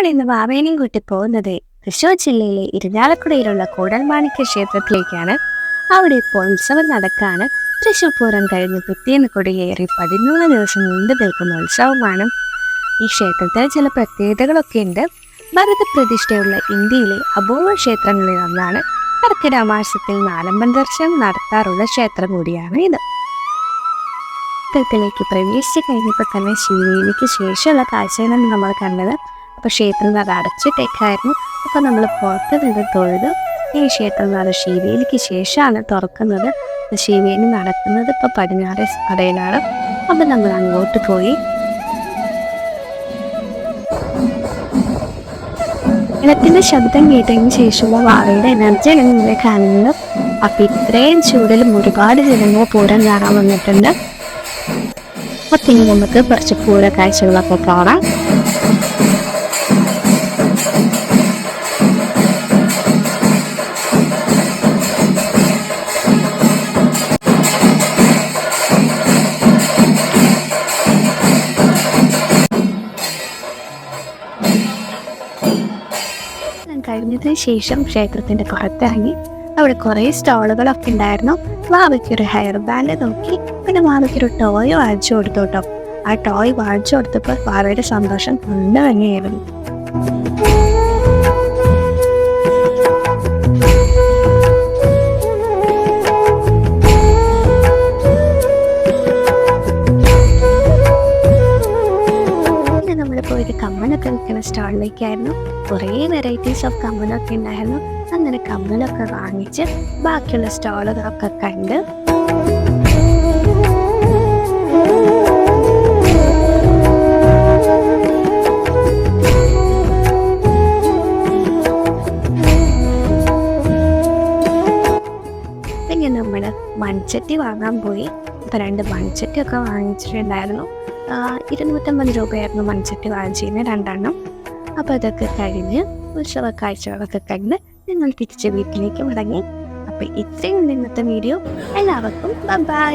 നമ്മൾ ഇന്ന് വാവേനെയും കൂട്ടി പോകുന്നത് തൃശൂർ ജില്ലയിലെ ഇരിഞ്ഞാലക്കുടയിലുള്ള കൂടൽമാണിക്യ ക്ഷേത്രത്തിലേക്കാണ്. അവിടെ ഇപ്പോൾ ഉത്സവം നടക്കാണ്. തൃശൂർ പൂരം കഴിഞ്ഞ് പിറ്റേന്ന് കൊടിയേറി പതിമൂന്ന് ദിവസം നീണ്ടു നിൽക്കുന്ന ഉത്സവമാണ്. ഈ ക്ഷേത്രത്തിൽ ചില പ്രത്യേകതകളൊക്കെ ഉണ്ട്. ഭരതപ്രതിഷ്ഠയുള്ള ഇന്ത്യയിലെ അപൂർവ ക്ഷേത്രങ്ങളിൽ ഒന്നാണ് കർക്കിടമാസത്തിൽ നാലമ്പം നാലമ്പൻ ദർശനം നടത്താറുള്ള ക്ഷേത്രം കൂടിയാണ് ഇത്. ക്ഷേത്രത്തിലേക്ക് പ്രവേശിച്ച് കഴിഞ്ഞപ്പോൾ തന്നെ ശിവലിക്ക് ശേഷമുള്ള കാഴ്ചകളാണ് നമ്മൾ കണ്ടത്. അപ്പോൾ ക്ഷേത്രം നട അടച്ചിട്ടേക്കായിരുന്നു. അപ്പോൾ നമ്മൾ പുറത്ത് നിന്ന് തൊഴുത് ഈ ക്ഷേത്രം നട ശിവേലിക്ക് ശേഷമാണ് തുറക്കുന്നത്. ശിവേലി നടക്കുന്നത് ഇപ്പോൾ പടിഞ്ഞാറ് കടയിലാണ്. അപ്പം നമ്മൾ അങ്ങോട്ട് പോയി. ഇടത്തിന്റെ ശബ്ദം കേട്ടതിന് ശേഷമുള്ള വാവയുടെ എനർജിയാണ് നിങ്ങളെ കാണുന്നത്. അപ്പം ഇത്രയും ചൂടിലും ഒരുപാട് ജനങ്ങൾ പൂരം കാണാൻ വന്നിട്ടുണ്ട്. അപ്പം ഇനി നമുക്ക് കുറച്ച് പൂര കാഴ്ചകളൊക്കെ കാണാം. കഴിഞ്ഞതിന് ശേഷം ക്ഷേത്രത്തിന്റെ പുറത്തിറങ്ങി. അവിടെ കുറേ സ്റ്റോളുകളൊക്കെ ഉണ്ടായിരുന്നു. മാവയ്ക്കൊരു ഹെയർ ബാൻഡ് നോക്കി. പിന്നെ മാവയ്ക്കൊരു ടോയ് വാങ്ങിച്ചു കൊടുത്തു കേട്ടോ. ആ ടോയ് വാങ്ങിച്ചു കൊടുത്തപ്പോൾ വാവയുടെ സന്തോഷം കൊണ്ട് വിൽക്കുന്ന സ്റ്റാളിലേക്കായിരുന്നു കുറേ വെറൈറ്റീസ് ഓഫ് കമ്മലൊക്കെ ഉണ്ടായിരുന്നു. അങ്ങനെ കമ്മലൊക്കെ വാങ്ങിച്ച് ബാക്കിയുള്ള സ്റ്റാളുകളൊക്കെ കണ്ട് പിന്നെ നമ്മൾ മൺചട്ടി വാങ്ങാൻ പോയി. അപ്പോൾ രണ്ട് മൺചട്ടിയൊക്കെ വാങ്ങിച്ചിട്ടുണ്ടായിരുന്നു. ഇരുന്നൂറ്റമ്പത് രൂപയായിരുന്നു മൺചട്ടി വാങ്ങിച്ചിരുന്നത് രണ്ടെണ്ണം. അപ്പോൾ അതൊക്കെ കഴിഞ്ഞ് ഉത്സവ കാഴ്ചകളൊക്കെ കഴിഞ്ഞ് ഞങ്ങൾ തിരിച്ച് വീട്ടിലേക്ക് മടങ്ങി. അപ്പോൾ ഇത്രയും ഇന്നത്തെ വീഡിയോ. എല്ലാവർക്കും ബൈ